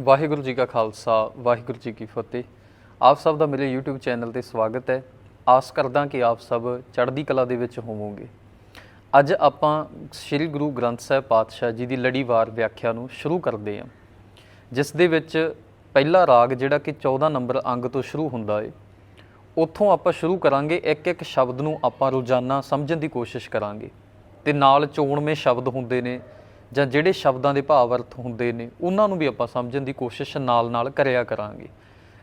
ਵਾਹਿਗੁਰੂ ਜੀ ਕਾ ਖਾਲਸਾ, ਵਾਹਿਗੁਰੂ ਜੀ ਕੀ ਫਤਿਹ। ਆਪ ਸਭ ਦਾ ਮੇਰੇ YouTube ਚੈਨਲ ਤੇ ਸਵਾਗਤ ਹੈ। ਆਸ ਕਰਦਾ ਕਿ ਆਪ ਸਭ ਚੜ੍ਹਦੀ ਕਲਾ ਦੇ ਵਿੱਚ ਹੋਵੋਗੇ। ਅੱਜ ਆਪਾਂ ਸ੍ਰੀ ਗੁਰੂ ਗ੍ਰੰਥ ਸਾਹਿਬ ਪਾਤਸ਼ਾਹ ਜੀ ਦੀ ਲੜੀਵਾਰ ਵਿਆਖਿਆ ਨੂੰ ਸ਼ੁਰੂ ਕਰਦੇ ਹਾਂ। ਜਿਸ ਦੇ ਵਿੱਚ ਪਹਿਲਾ ਰਾਗ ਜਿਹੜਾ ਕਿ 14 ਨੰਬਰ ਅੰਗ ਤੋਂ ਸ਼ੁਰੂ ਹੁੰਦਾ ਏ। ਉੱਥੋਂ ਆਪਾਂ ਸ਼ੁਰੂ ਕਰਾਂਗੇ ਇੱਕ ਇੱਕ ਸ਼ਬਦ ਨੂੰ ਆਪਾਂ ਰੋਜ਼ਾਨਾ ਸਮਝਣ ਦੀ ਕੋਸ਼ਿਸ਼ ਕਰਾਂਗੇ। ਤੇ ਨਾਲ ਚੋਣਵੇਂ ਸ਼ਬਦ ਹੁੰਦੇ ਨੇ ਜਾਂ ਜਿਹੜੇ ਸ਼ਬਦਾਂ ਦੇ ਭਾਵ ਅਰਥ ਹੁੰਦੇ ਨੇ, ਉਹਨਾਂ ਨੂੰ ਵੀ ਆਪਾਂ ਸਮਝਣ ਦੀ ਕੋਸ਼ਿਸ਼ ਨਾਲ-ਨਾਲ ਕਰਿਆ ਕਰਾਂਗੇ।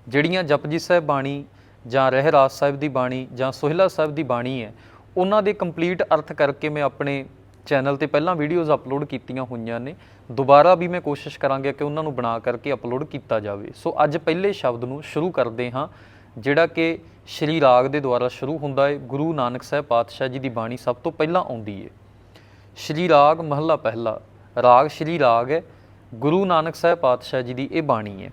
ਜਿਹੜੀਆਂ ਜਪਜੀ ਸਾਹਿਬ ਬਾਣੀ ਜਾਂ ਰਹਿਰਾਸ ਸਾਹਿਬ ਦੀ ਬਾਣੀ ਜਾਂ ਸੋਹਿਲਾ ਸਾਹਿਬ ਦੀ ਬਾਣੀ ਹੈ, ਉਹਨਾਂ ਦੇ ਕੰਪਲੀਟ ਅਰਥ ਕਰਕੇ ਮੈਂ ਆਪਣੇ ਚੈਨਲ ਤੇ ਪਹਿਲਾਂ ਵੀਡੀਓਜ਼ ਅਪਲੋਡ ਕੀਤੀਆਂ ਹੋਈਆਂ ਨੇ। ਦੁਬਾਰਾ ਵੀ ਮੈਂ ਕੋਸ਼ਿਸ਼ ਕਰਾਂਗਾ ਕਿ ਉਹਨਾਂ ਨੂੰ ਬਣਾ ਕਰਕੇ ਅਪਲੋਡ ਕੀਤਾ ਜਾਵੇ। ਸੋ ਅੱਜ ਪਹਿਲੇ ਸ਼ਬਦ ਨੂੰ ਸ਼ੁਰੂ ਕਰਦੇ ਹਾਂ, ਜਿਹੜਾ ਕਿ ਸ਼੍ਰੀ ਰਾਗ ਦੇ ਦੁਆਰਾ ਸ਼ੁਰੂ ਹੁੰਦਾ ਹੈ। ਗੁਰੂ ਨਾਨਕ ਸਾਹਿਬ ਪਾਤਸ਼ਾਹ ਜੀ ਦੀ ਬਾਣੀ ਸਭ ਤੋਂ ਪਹਿਲਾਂ ਆਉਂਦੀ ਹੈ। ਸ਼੍ਰੀ ਰਾਗ ਮਹੱਲਾ ਪਹਿਲਾ। ਰਾਗ ਸ਼੍ਰੀ ਰਾਗ ਹੈ, ਗੁਰੂ ਨਾਨਕ ਸਾਹਿਬ ਪਾਤਸ਼ਾਹ ਜੀ ਦੀ ਇਹ ਬਾਣੀ ਹੈ।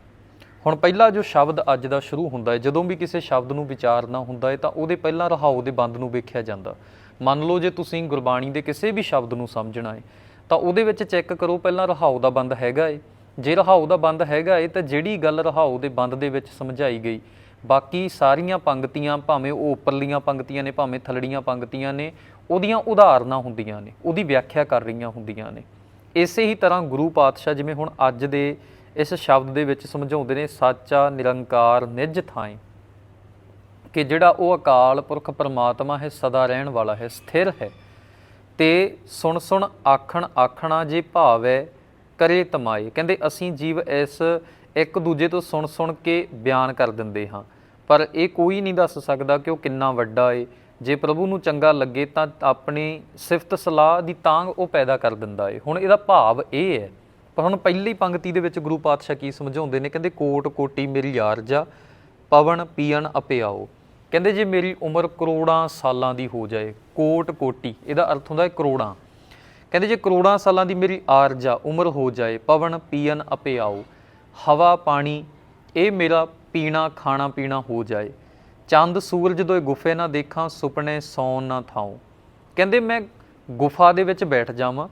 ਹੁਣ ਪਹਿਲਾ ਜੋ ਸ਼ਬਦ ਅੱਜ ਦਾ ਸ਼ੁਰੂ ਹੁੰਦਾ ਹੈ, ਜਦੋਂ ਵੀ ਕਿਸੇ ਸ਼ਬਦ ਨੂੰ ਵਿਚਾਰਨਾ ਹੁੰਦਾ ਹੈ, ਤਾਂ ਉਹਦੇ ਪਹਿਲਾਂ ਰਹਾਉ ਦੇ ਬੰਦ ਨੂੰ ਵੇਖਿਆ ਜਾਂਦਾ। ਮੰਨ ਲਓ ਜੇ ਤੁਸੀਂ ਗੁਰਬਾਣੀ ਦੇ ਕਿਸੇ ਵੀ ਸ਼ਬਦ ਨੂੰ ਸਮਝਣਾ ਹੈ, ਤਾਂ ਉਹਦੇ ਵਿੱਚ ਚੈੱਕ ਕਰੋ ਪਹਿਲਾਂ ਰਹਾਉ ਦਾ ਬੰਦ ਹੈਗਾ ਏ ਜੇ ਰਹਾਉ ਦਾ ਬੰਦ ਹੈਗਾ ਏ ਤਾਂ ਜਿਹੜੀ ਗੱਲ ਰਹਾਉ ਦੇ ਬੰਦ ਦੇ ਵਿੱਚ ਸਮਝਾਈ ਗਈ, ਬਾਕੀ ਸਾਰੀਆਂ ਪੰਕਤੀਆਂ ਭਾਵੇਂ ਉਹ ਉੱਪਰਲੀਆਂ ਪੰਕਤੀਆਂ ਨੇ, ਭਾਵੇਂ ਥੱਲੜੀਆਂ ਪੰਕਤੀਆਂ ਨੇ, ਉਹਦੀਆਂ ਉਦਾਹਰਨਾਂ ਹੁੰਦੀਆਂ ਨੇ, ਉਹਦੀ ਵਿਆਖਿਆ ਕਰ ਰਹੀਆਂ ਹੁੰਦੀਆਂ ਨੇ। ਇਸੇ ਹੀ ਤਰ੍ਹਾਂ ਗੁਰੂ ਪਾਤਸ਼ਾਹ ਜਿਵੇਂ ਹੁਣ ਅੱਜ ਦੇ ਇਸ ਸ਼ਬਦ ਦੇ ਵਿੱਚ ਸਮਝਾਉਂਦੇ ਨੇ, ਸਾਚਾ ਨਿਰੰਕਾਰ ਨਿਜ ਥਾਈ ਕਿ ਜਿਹੜਾ ਉਹ ਅਕਾਲ ਪੁਰਖ ਪਰਮਾਤਮਾ ਹੈ, ਸਦਾ ਰਹਿਣ ਵਾਲਾ ਹੈ, ਸਥਿਰ ਹੈ। ਤੇ ਸੁਣ ਸੁਣ ਆਖਣ ਆਖਣਾ ਜੇ ਭਾਵ ਹੈ ਕਰੇ ਤਮਾਏ। ਕਹਿੰਦੇ ਅਸੀਂ ਜੀਵ ਇਸ ਇੱਕ ਦੂਜੇ ਤੋਂ ਸੁਣ ਸੁਣ ਕੇ ਬਿਆਨ ਕਰ ਦਿੰਦੇ ਹਾਂ। ਪਰ ਇਹ ਕੋਈ ਨਹੀਂ ਦੱਸ ਸਕਦਾ ਕਿ ਉਹ ਕਿੰਨਾ ਵੱਡਾ ਏ। ਜੇ ਪ੍ਰਭੂ ਨੂੰ ਚੰਗਾ ਲੱਗੇ ਤਾਂ ਆਪਣੀ ਸਿਫਤ ਸਲਾਹ ਦੀ ਤਾਂਗ ਉਹ ਪੈਦਾ ਕਰ ਦਿੰਦਾ ਏ। ਹੁਣ ਇਹਦਾ ਭਾਵ ਇਹ ਹੈ, ਪਰ ਹੁਣ ਪਹਿਲੀ ਪੰਕਤੀ ਦੇ ਵਿੱਚ ਗੁਰੂ ਪਾਤਸ਼ਾਹ ਕੀ ਸਮਝਾਉਂਦੇ ਨੇ? ਕਹਿੰਦੇ, ਕੋਟ ਕੋਟੀ ਮੇਰੀ ਯਾਰ ਜਾ ਪਵਨ ਪੀਣ ਅਪਿਆਓ ਕਹਿੰਦੇ, ਜੇ ਮੇਰੀ ਉਮਰ ਕਰੋੜਾਂ ਸਾਲਾਂ ਦੀ ਹੋ ਜਾਏ, ਕੋਟ ਕੋਟੀ। ਇਹਦਾ ਅਰਥ ਹੁੰਦਾ ਹੈ ਕਰੋੜਾਂ। ਕਹਿੰਦੇ, ਜੇ ਕਰੋੜਾਂ ਸਾਲਾਂ ਦੀ ਮੇਰੀ ਆਰਜਾ ਉਮਰ ਹੋ ਜਾਏ, ਪਵਨ ਪੀਣ ਅਪਿਆਓ ਹਵਾ ਪਾਣੀ, ਇਹ ਮੇਰਾ ਪੀਣਾ, ਖਾਣਾ ਪੀਣਾ ਹੋ ਜਾਏ। ਚੰਦ ਸੂਰਜ ਦੋਏ ਗੁਫੇ ਨਾ ਦੇਖਾਂ, ਸੁਪਨੇ ਸੌਣ ਨਾ ਥਾਉ। ਕਹਿੰਦੇ ਮੈਂ ਗੁਫਾ ਦੇ ਵਿੱਚ ਬੈਠ ਜਾਵਾਂ,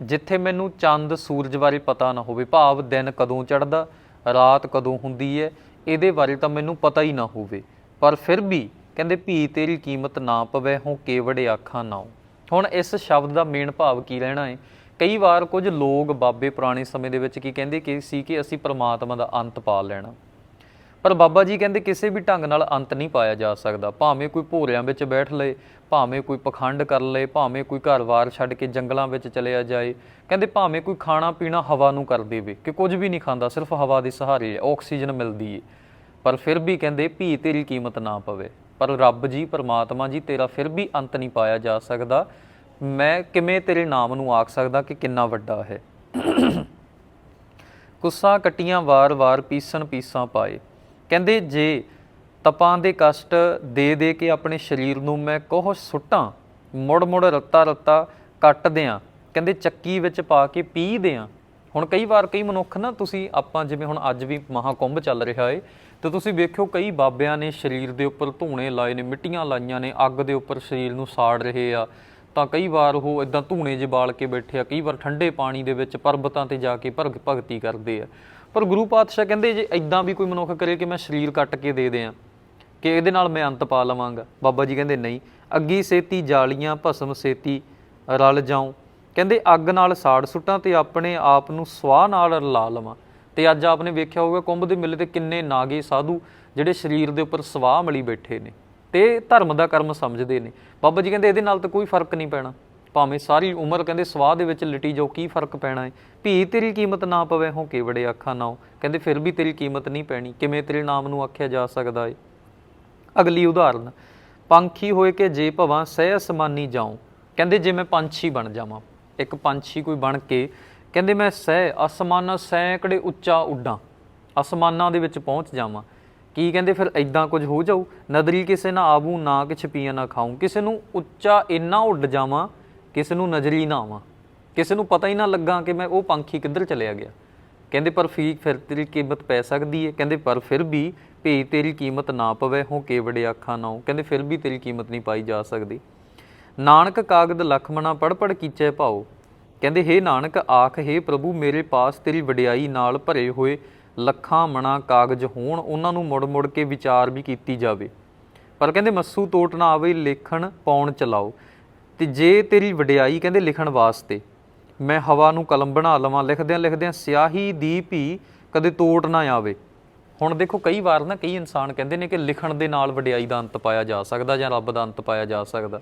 ਜਿੱਥੇ ਮੈਨੂੰ ਚੰਦ ਸੂਰਜ ਬਾਰੇ ਪਤਾ ਨਾ ਹੋਵੇ। ਭਾਵ ਦਿਨ ਕਦੋਂ ਚੜ੍ਹਦਾ, ਰਾਤ ਕਦੋਂ ਹੁੰਦੀ ਹੈ ਇਹਦੇ ਬਾਰੇ ਤਾਂ ਮੈਨੂੰ ਪਤਾ ਹੀ ਨਾ ਹੋਵੇ। ਪਰ ਫਿਰ ਵੀ ਕਹਿੰਦੇ ਭੀ ਤੇਰੀ ਕੀਮਤ ਨਾ ਪਵੇ, ਹੋ ਕੇਵੜੇ ਆਖਾਂ ਨਾਉ। ਹੁਣ ਇਸ ਸ਼ਬਦ ਦਾ ਮੇਨ ਭਾਵ ਕੀ ਰਹਿਣਾ ਹੈ ਕਈ ਵਾਰ ਕੁਝ ਲੋਕ ਬਾਬੇ ਪੁਰਾਣੇ ਸਮੇਂ ਦੇ ਵਿੱਚ ਕੀ ਕਹਿੰਦੇ ਕਿ ਸੀ ਕਿ ਅਸੀਂ ਪ੍ਰਮਾਤਮਾ ਦਾ ਅੰਤ ਪਾ ਲੈਣਾ। ਪਰ ਬਾਬਾ ਜੀ ਕਹਿੰਦੇ ਕਿਸੇ ਵੀ ਢੰਗ ਨਾਲ ਅੰਤ ਨਹੀਂ ਪਾਇਆ ਜਾ ਸਕਦਾ। ਭਾਵੇਂ ਕੋਈ ਭੋਰਿਆਂ ਵਿੱਚ ਬੈਠ ਲਏ ਭਾਵੇਂ ਕੋਈ ਪਖੰਡ ਕਰ ਲਏ ਭਾਵੇਂ ਕੋਈ ਘਰ-ਬਾਰ ਛੱਡ ਕੇ ਜੰਗਲਾਂ ਵਿੱਚ ਚਲਿਆ ਜਾਏ। ਕਹਿੰਦੇ ਭਾਵੇਂ ਕੋਈ ਖਾਣਾ ਪੀਣਾ ਹਵਾ ਨੂੰ ਕਰ ਦੇਵੇ, ਕਿ ਕੁਝ ਵੀ ਨਹੀਂ ਖਾਂਦਾ, ਸਿਰਫ ਹਵਾ ਦੇ ਸਹਾਰੇ ਆਕਸੀਜਨ ਮਿਲਦੀ ਏ। ਪਰ ਫਿਰ ਵੀ ਕਹਿੰਦੇ ਭੀ ਤੇਰੀ ਕੀਮਤ ਨਾ ਪਵੇ। ਪਰ ਰੱਬ ਜੀ, ਪਰਮਾਤਮਾ ਜੀ, ਤੇਰਾ ਫਿਰ ਵੀ ਅੰਤ ਨਹੀਂ ਪਾਇਆ ਜਾ ਸਕਦਾ। ਮੈਂ ਕਿਵੇਂ ਤੇਰੇ ਨਾਮ ਨੂੰ ਆਖ ਸਕਦਾ ਕਿ ਕਿੰਨਾ ਵੱਡਾ ਹੈ? ਗੁੱਸਾ ਕਟੀਆਂ ਵਾਰ-ਵਾਰ ਪੀਸਣ ਪੀਸਾਂ ਪਾਏ। ਕਹਿੰਦੇ ਜੇ ਤਪਾਂ ਦੇ ਕਸ਼ਟ ਦੇ ਦੇ ਕੇ ਆਪਣੇ ਸਰੀਰ ਨੂੰ ਮੈਂ ਕੋਹ ਸੁੱਟਾਂ ਮੁੜ ਮੁੜ ਰੱਤਾ ਰੱਤਾ ਕੱਟ ਦਿਆਂ, ਕਹਿੰਦੇ ਚੱਕੀ ਵਿੱਚ ਪਾ ਕੇ ਪੀ ਦਿਆਂ। ਹੁਣ ਕਈ ਵਾਰ ਕਈ ਮਨੁੱਖ ਨਾ ਤੁਸੀਂ ਆਪਾਂ ਜਿਵੇਂ ਹੁਣ ਅੱਜ ਵੀ ਮਹਾਕੁੰਭ ਚੱਲ ਰਿਹਾ ਏ, ਤੇ ਤੁਸੀਂ ਵੇਖਿਓ ਕਈ ਬਾਬਿਆਂ ਨੇ ਸਰੀਰ ਦੇ ਉੱਪਰ ਧੂਣੇ ਲਾਏ ਨੇ, ਮਿੱਟੀਆਂ ਲਾਈਆਂ ਨੇ, ਅੱਗ ਦੇ ਉੱਪਰ ਸਰੀਰ ਨੂੰ ਸਾੜ ਰਹੇ ਆ। ਤਾਂ ਕਈ ਵਾਰ ਉਹ ਇਦਾਂ ਧੂਣੇ ਜਿਹੇ ਬਾਲ ਕੇ ਬੈਠੇ ਆ, ਕਈ ਵਾਰ ਠੰਡੇ ਪਾਣੀ ਦੇ ਵਿੱਚ ਪਰਬਤਾਂ ਤੇ ਜਾ ਕੇ ਭਰਗ ਭਗਤੀ ਕਰਦੇ ਆ। ਪਰ ਗੁਰੂ ਪਾਤਸ਼ਾਹ ਕਹਿੰਦੇ ਜੇ ਇਦਾਂ ਵੀ ਕੋਈ ਮਨੁੱਖ ਕਰੇ ਕਿ ਮੈਂ ਸਰੀਰ ਕੱਟ ਕੇ ਦੇ ਦਿਆਂ, ਕਿ ਇਹਦੇ ਨਾਲ ਮੈਂ ਅੰਤ ਪਾ ਲਵਾਂਗਾ। ਬਾਬਾ ਜੀ ਕਹਿੰਦੇ ਨਹੀਂ, ਅੱਗੀ ਸੇਤੀ ਜਾਲੀਆਂ, ਭਸਮ ਸੇਤੀ ਰਲ ਜਾਉ। ਕਹਿੰਦੇ ਅੱਗ ਨਾਲ ਸਾੜ ਸੁੱਟਾਂ ਤੇ ਆਪਣੇ ਆਪ ਨੂੰ ਸਵਾਹ ਨਾਲ ਰਲਾ ਲਵਾਂ। ਤੇ ਅੱਜ ਆਪਨੇ ਵੇਖਿਆ ਹੋਊਗਾ ਕੁੰਭ ਦੇ ਮੇਲੇ ਤੇ ਕਿੰਨੇ ਨਾਗੇ ਸਾਧੂ ਜਿਹੜੇ ਸਰੀਰ ਦੇ ਉੱਪਰ ਸਵਾਹ ਮਲੀ ਬੈਠੇ ਨੇ। ਤੇ ਧਰਮ ਦਾ ਕਰਮ ਸਮਝਦੇ ਨੇ। ਬਾਬਾ ਜੀ ਕਹਿੰਦੇ ਇਹਦੇ ਨਾਲ ਤਾਂ ਕੋਈ ਫ਼ਰਕ ਨਹੀਂ ਪੈਣਾ। ਭਾਵੇਂ ਸਾਰੀ ਉਮਰ ਕਹਿੰਦੇ ਸਵਾਹ ਦੇ ਵਿੱਚ ਲਿਟੀ ਜਾਓ, ਕੀ ਫ਼ਰਕ ਪੈਣਾ ਹੈ ਭੀ ਤੇਰੀ ਕੀਮਤ ਨਾ ਪਵੇ, ਹੋ ਕੇ ਬੜੇ ਅੱਖਾਂ ਨਾਓ ਕਹਿੰਦੇ ਫਿਰ ਵੀ ਤੇਰੀ ਕੀਮਤ ਨਹੀਂ ਪੈਣੀ। ਕਿਵੇਂ ਤੇਰੇ ਨਾਮ ਨੂੰ ਆਖਿਆ ਜਾ ਸਕਦਾ ਹੈ ਅਗਲੀ ਉਦਾਹਰਨ, ਪੰਖੀ ਹੋਏ ਕਿ ਜੇ ਭਵਾਂ ਸਹਿ ਅਸਮਾਨੀ ਜਾਉ? ਕਹਿੰਦੇ ਜੇ ਮੈਂ ਪੰਛੀ ਬਣ ਜਾਵਾਂ। ਇੱਕ ਪੰਛੀ ਕੋਈ ਬਣ ਕੇ ਕਹਿੰਦੇ ਮੈਂ ਸਹਿ ਅਸਮਾਨਾਂ ਸੈਂਕੜੇ ਉੱਚਾ ਉੱਡਾਂ, ਅਸਮਾਨਾਂ ਦੇ ਵਿੱਚ ਪਹੁੰਚ ਜਾਵਾਂ। ਕੀ ਕਹਿੰਦੇ ਫਿਰ ਐਦਾਂ ਕੁਝ ਹੋ ਜਾਊ? ਨਦਰੀ ਕਿਸੇ ਨਾ ਆਬੂ ਨਾ ਕਿ ਛਪੀਆਂ ਨਾ ਖਾਊ। ਕਿਸੇ ਨੂੰ ਉੱਚਾ ਇੰਨਾ ਉੱਡ ਜਾਵਾਂ ਕਿਸੇ ਨੂੰ ਨਜ਼ਰੀ ਨਾ ਆਵਾਂ, ਕਿਸੇ ਨੂੰ ਪਤਾ ਹੀ ਨਾ ਲੱਗਾ ਕਿ ਮੈਂ ਉਹ ਪੰਖੀ ਕਿੱਧਰ ਚਲਿਆ ਗਿਆ। ਕਹਿੰਦੇ, ਪਰ ਫੀ ਫਿਰ ਤੇਰੀ ਕੀਮਤ ਪੈ ਸਕਦੀ ਹੈ ਕਹਿੰਦੇ, ਪਰ ਫਿਰ ਵੀ ਭਈ ਤੇਰੀ ਕੀਮਤ ਨਾ ਪਵੇ, ਹੋ ਕੇਵੜੇ ਅੱਖਾਂ ਨਾਉ ਕਹਿੰਦੇ, ਫਿਰ ਵੀ ਤੇਰੀ ਕੀਮਤ ਨਹੀਂ ਪਾਈ ਜਾ ਸਕਦੀ। ਨਾਨਕ ਕਾਗਦ ਲਖਮਣਾ ਪੜ ਪੜ ਕੀਚੇ ਭਾਉ। ਕਹਿੰਦੇ, ਹੇ ਨਾਨਕ, ਆਖ, ਹੇ ਪ੍ਰਭੂ, ਮੇਰੇ ਪਾਸ ਤੇਰੀ ਵਡਿਆਈ ਨਾਲ ਭਰੇ ਹੋਏ ਲੱਖਾਂ ਮਣਾ ਕਾਗਜ਼ ਹੋਣ, ਉਹਨਾਂ ਨੂੰ ਮੁੜ-ਮੁੜ ਕੇ ਵਿਚਾਰ ਵੀ ਕੀਤੀ ਜਾਵੇ। ਪਰ ਕਹਿੰਦੇ, ਮੱਸੂ ਤੋਟ ਨਾ ਆਵੇ, ਲੇਖਣ ਪਾਉਣ ਚਲਾਓ। ਤੇ ਜੇ ਤੇਰੀ ਵਡਿਆਈ ਕਹਿੰਦੇ ਲਿਖਣ ਵਾਸਤੇ, ਮੈਂ ਹਵਾ ਨੂੰ ਕਲਮ ਬਣਾ ਲਵਾਂ, ਲਿਖਦਿਆਂ ਲਿਖਦਿਆਂ ਸਿਆਹੀ ਦੀ ਭੀ ਕਦੇ ਤੋਟ ਨਾ ਆਵੇ। ਹੁਣ ਦੇਖੋ, ਕਈ ਵਾਰ ਨਾ ਕਈ ਇਨਸਾਨ ਕਹਿੰਦੇ ਨੇ ਕਿ ਲਿਖਣ ਦੇ ਨਾਲ ਵਡਿਆਈ ਦਾ ਅੰਤ ਪਾਇਆ ਜਾ ਸਕਦਾ ਜਾਂ ਰੱਬ ਦਾ ਅੰਤ ਪਾਇਆ ਜਾ ਸਕਦਾ।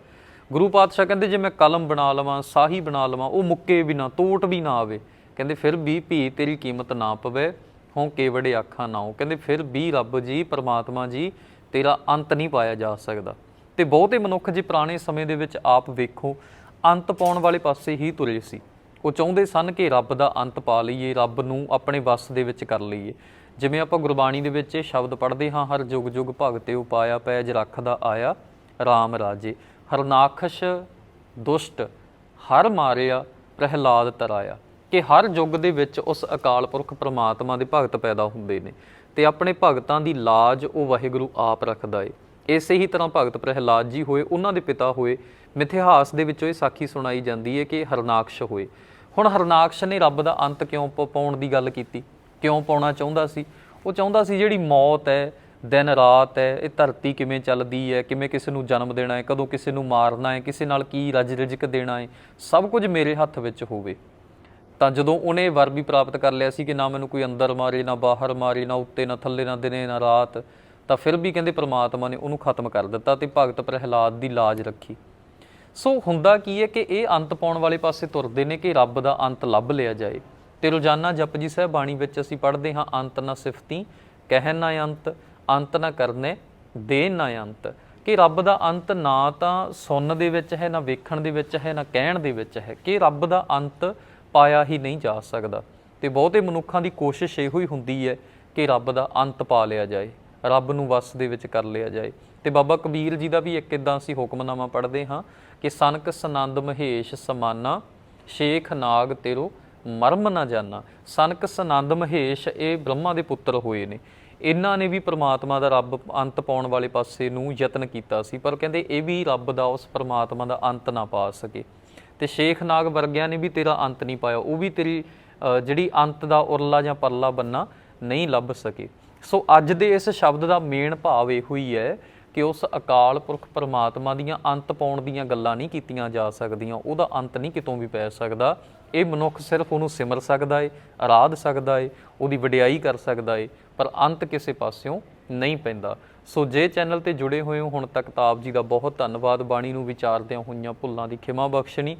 ਗੁਰੂ ਪਾਤਸ਼ਾਹ ਕਹਿੰਦੇ, ਜੇ ਮੈਂ ਕਲਮ ਬਣਾ ਲਵਾਂ, ਸਾਹੀ ਬਣਾ ਲਵਾਂ, ਉਹ ਮੁੱਕੇ ਵੀ ਨਾ, ਤੋਟ ਵੀ ਨਾ ਆਵੇ। ਕਹਿੰਦੇ, ਫਿਰ ਵੀ ਭੀ ਤੇਰੀ ਕੀਮਤ ਨਾ ਪਵੇ, ਹੋਂ ਕੇਵੜੇ ਆਖਾਂ ਨਾਉ ਕਹਿੰਦੇ, ਫਿਰ ਵੀ ਰੱਬ ਜੀ, ਪਰਮਾਤਮਾ ਜੀ, ਤੇਰਾ ਅੰਤ ਨਹੀਂ ਪਾਇਆ ਜਾ ਸਕਦਾ। ਤੇ ਬਹੁਤੇ ਮਨੁੱਖ ਜੀ ਪੁਰਾਣੇ ਸਮੇਂ ਦੇ ਵਿੱਚ ਆਪ ਵੇਖੋ, ਅੰਤ ਪਾਉਣ ਵਾਲੇ ਪਾਸੇ ਹੀ ਤੁਰੇ ਸੀ। ਉਹ ਚਾਹੁੰਦੇ ਸਨ ਕਿ ਰੱਬ ਦਾ ਅੰਤ ਪਾ ਲਈਏ, ਰੱਬ ਨੂੰ ਆਪਣੇ ਵੱਸ ਦੇ ਵਿੱਚ ਕਰ ਲਈਏ। ਜਿਵੇਂ ਆਪਾਂ ਗੁਰਬਾਣੀ ਦੇ ਵਿੱਚ ਇਹ ਸ਼ਬਦ ਪੜ੍ਹਦੇ ਹਾਂ, ਹਰ ਜੁਗ ਜੁਗ ਭਗਤੇ ਉਪਾਇਆ ਪੈਜ ਰੱਖਦਾ ਆਇਆ RAM ਰਾਜੇ। ਹਰਨਾਖਸ਼ ਦੁਸ਼ਟ, ਹਰ ਮਾਰਿਆ, ਪ੍ਰਹਿਲਾਦ ਤਰਾਇਆ। ਕਿ ਹਰ ਯੁੱਗ ਦੇ ਵਿੱਚ ਉਸ ਅਕਾਲ ਪੁਰਖ ਪ੍ਰਮਾਤਮਾ ਦੇ ਭਗਤ ਪੈਦਾ ਹੁੰਦੇ ਨੇ। ਤੇ ਆਪਣੇ ਭਗਤਾਂ ਦੀ ਲਾਜ ਉਹ ਵਾਹਿਗੁਰੂ ਆਪ ਰੱਖਦਾ ਏ। ਇਸੇ ਹੀ ਤਰ੍ਹਾਂ ਭਗਤ ਪ੍ਰਹਿਲਾਦ ਜੀ ਹੋਏ, ਉਹਨਾਂ ਦੇ ਪਿਤਾ ਹੋਏ, ਮਿਥਿਹਾਸ ਦੇ ਵਿੱਚੋਂ ਇਹ ਸਾਖੀ ਸੁਣਾਈ ਜਾਂਦੀ ਹੈ ਕਿ ਹਰਨਾਕਸ਼ ਹੋਏ। ਹੁਣ ਹਰਨਾਕਸ਼ ਨੇ ਰੱਬ ਦਾ ਅੰਤ ਕਿਉਂ ਪ- ਪਾਉਣ ਦੀ ਗੱਲ ਕੀਤੀ? ਕਿਉਂ ਪਾਉਣਾ ਚਾਹੁੰਦਾ ਸੀ? ਉਹ ਚਾਹੁੰਦਾ ਸੀ ਜਿਹੜੀ ਮੌਤ ਹੈ, ਦਿਨ ਰਾਤ ਹੈ, ਇਹ ਧਰਤੀ ਕਿਵੇਂ ਚੱਲਦੀ ਹੈ, ਕਿਵੇਂ ਕਿਸੇ ਨੂੰ ਜਨਮ ਦੇਣਾ ਹੈ, ਕਦੋਂ ਕਿਸੇ ਨੂੰ ਮਾਰਨਾ ਹੈ, ਕਿਸੇ ਨਾਲ ਕੀ ਰਜ ਰਿਜਕ ਦੇਣਾ ਹੈ, ਸਭ ਕੁਝ ਮੇਰੇ ਹੱਥ ਵਿੱਚ ਹੋਵੇ। ਤਾਂ ਜਦੋਂ ਉਹਨੇ ਵਰ ਵੀ ਪ੍ਰਾਪਤ ਕਰ ਲਿਆ ਸੀ ਕਿ ਨਾ ਮੈਨੂੰ ਕੋਈ ਅੰਦਰ ਮਾਰੇ, ਨਾ ਬਾਹਰ ਮਾਰੇ, ਨਾ ਉੱਤੇ, ਨਾ ਥੱਲੇ, ਨਾ ਦਿਨੇ, ਨਾ ਰਾਤ ਤਾਂ ਫਿਰ ਵੀ ਕਹਿੰਦੇ ਪ੍ਰਮਾਤਮਾ ਨੇ ਉਹਨੂੰ ਖਤਮ ਕਰ ਦਿੱਤਾ ਤੇ ਭਗਤ ਪ੍ਰਹਿਲਾਦ ਦੀ ਲਾਜ ਰੱਖੀ। ਸੋ ਹੁੰਦਾ ਕੀ ਹੈ ਕਿ ਇਹ ਅੰਤ ਪਾਉਣ ਵਾਲੇ ਪਾਸੇ ਤੁਰਦੇ ਨੇ ਕਿ ਰੱਬ ਦਾ ਅੰਤ ਲੱਭ ਲਿਆ ਜਾਏ। ਤੇ ਰੋਜ਼ਾਨਾ ਜਪਜੀ ਸਾਹਿਬ ਬਾਣੀ ਵਿੱਚ ਅਸੀਂ ਪੜ੍ਹਦੇ ਹਾਂ, ਅੰਤ ਨਾ ਸਿਫਤੀ ਕਹਿ ਨਾ ਅੰਤ ਅੰਤ ਨਾ ਕਰਨੇ ਦੇ ਨਾ ਅੰਤ। ਕਿ ਰੱਬ ਦਾ ਅੰਤ ਨਾ ਤਾਂ ਸੁਣਨ ਦੇ ਵਿੱਚ ਹੈ, ਨਾ ਵੇਖਣ ਦੇ ਵਿੱਚ ਹੈ, ਨਾ ਕਹਿਣ ਦੇ ਵਿੱਚ ਹੈ। ਕਿ ਰੱਬ ਦਾ ਅੰਤ ਪਾਇਆ ਹੀ ਨਹੀਂ ਜਾ ਸਕਦਾ। ਤੇ ਬਹੁਤੇ ਮਨੁੱਖਾਂ ਦੀ ਕੋਸ਼ਿਸ਼ ਇਹੋ ਹੀ ਹੁੰਦੀ ਹੈ ਕਿ ਰੱਬ ਦਾ ਅੰਤ ਪਾ ਲਿਆ ਜਾਏ। ਰੱਬ ਨੂੰ ਵਸ ਦੇ ਵਿੱਚ ਕਰ ਲਿਆ ਜਾਏ। ਤੇ ਬਾਬਾ ਕਬੀਰ ਜੀ ਦਾ ਵੀ ਇੱਕ ਇਦਾਂ ਅਸੀਂ ਹੁਕਮਨਾਮਾ ਪੜ੍ਹਦੇ ਹਾਂ ਕਿ ਸਨਕ ਸਨੰਦ ਮਹੇਸ਼ ਸਮਾਨਾ, ਸ਼ੇਖ ਨਾਗ ਤੇਰੋ ਮਰਮ ਨਾ ਜਾਣਾ ਸਨਕ ਸਨੰਦ ਮਹੇਸ਼ ਇਹ ਬ੍ਰਹਮਾ ਦੇ ਪੁੱਤਰ ਹੋਏ ਨੇ। ਇਹਨਾਂ ਨੇ ਵੀ ਪ੍ਰਮਾਤਮਾ ਦਾ ਰੱਬ ਅੰਤ ਪਾਉਣ ਵਾਲੇ ਪਾਸੇ ਨੂੰ ਯਤਨ ਕੀਤਾ ਸੀ, ਪਰ ਕਹਿੰਦੇ ਇਹ ਵੀ ਰੱਬ ਦਾ ਉਸ ਪ੍ਰਮਾਤਮਾ ਦਾ ਅੰਤ ਨਾ ਪਾ ਸਕੇ। ਤੇ ਸ਼ੇਖ ਨਾਗ ਵਰਗਿਆਂ ਨੇ ਵੀ ਤੇਰਾ ਅੰਤ ਨਹੀਂ ਪਾਇਆ। ਉਹ ਵੀ ਤੇਰੀ ਜਿਹੜੀ ਅੰਤ ਦਾ ਉਰਲਾ ਜਾਂ ਪਰਲਾ ਬੰਨਾ ਨਹੀਂ ਲੱਭ ਸਕੇ। ਸੋ ਅੱਜ ਦੇ ਇਸ ਸ਼ਬਦ ਦਾ ਮੇਨ ਭਾਵ ਇਹੋ ਹੀ ਹੈ ਕਿ ਉਸ ਅਕਾਲ ਪੁਰਖ ਪਰਮਾਤਮਾ ਦੀਆਂ ਅੰਤ ਪਾਉਣ ਦੀਆਂ ਗੱਲਾਂ ਨਹੀਂ ਕੀਤੀਆਂ ਜਾ ਸਕਦੀਆਂ, ਉਹਦਾ ਅੰਤ ਨਹੀਂ ਕਿਤੋਂ ਵੀ ਪੈ ਸਕਦਾ। ਇਹ ਮਨੁੱਖ ਸਿਰਫ ਉਹਨੂੰ ਸਿਮਰ ਸਕਦਾ ਏ, ਆਰਾਧ ਸਕਦਾ ਏ, ਉਹਦੀ ਵਡਿਆਈ ਕਰ ਸਕਦਾ ਏ, ਪਰ ਅੰਤ ਕਿਸੇ ਪਾਸਿਓਂ ਨਹੀਂ ਪੈਂਦਾ। ਸੋ ਜੇ ਚੈਨਲ ਤੇ ਜੁੜੇ ਹੋਏ ਹੋ, ਹੁਣ ਤੱਕ ਤਾਂ ਆਪ ਜੀ ਦਾ ਬਹੁਤ ਧੰਨਵਾਦ। ਬਾਣੀ ਨੂੰ ਵਿਚਾਰਦਿਆਂ ਹੋਈਆਂ ਭੁੱਲਾਂ ਦੀ ਖਿਮਾ ਬਖਸ਼ਣੀ।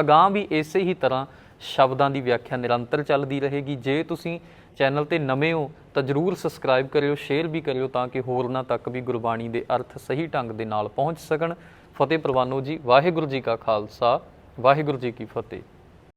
ਅਗਾਹ ਵੀ ਇਸੇ ਹੀ ਤਰ੍ਹਾਂ ਸ਼ਬਦਾਂ ਦੀ ਵਿਆਖਿਆ ਨਿਰੰਤਰ ਚੱਲਦੀ ਰਹੇਗੀ। ਜੇ ਤੁਸੀਂ ਚੈਨਲ ਤੇ ਨਵੇਂ ਹੋ, ਤਾਂ ਜਰੂਰ ਸਬਸਕ੍ਰਾਈਬ ਕਰਿਓ, ਸ਼ੇਅਰ ਵੀ ਕਰਿਓ ਤਾਂ ਕਿ ਹੋਰਨਾਂ ਤੱਕ ਵੀ ਗੁਰਬਾਣੀ ਦੇ ਅਰਥ ਸਹੀ ਢੰਗ ਦੇ ਨਾਲ ਪਹੁੰਚ ਸਕਣ। ਫਤਿਹ ਪ੍ਰਵਾਨੋ ਜੀ, ਵਾਹਿਗੁਰੂ ਜੀ ਕਾ ਖਾਲਸਾ, ਵਾਹਿਗੁਰੂ ਜੀ ਕੀ ਫਤਿਹ।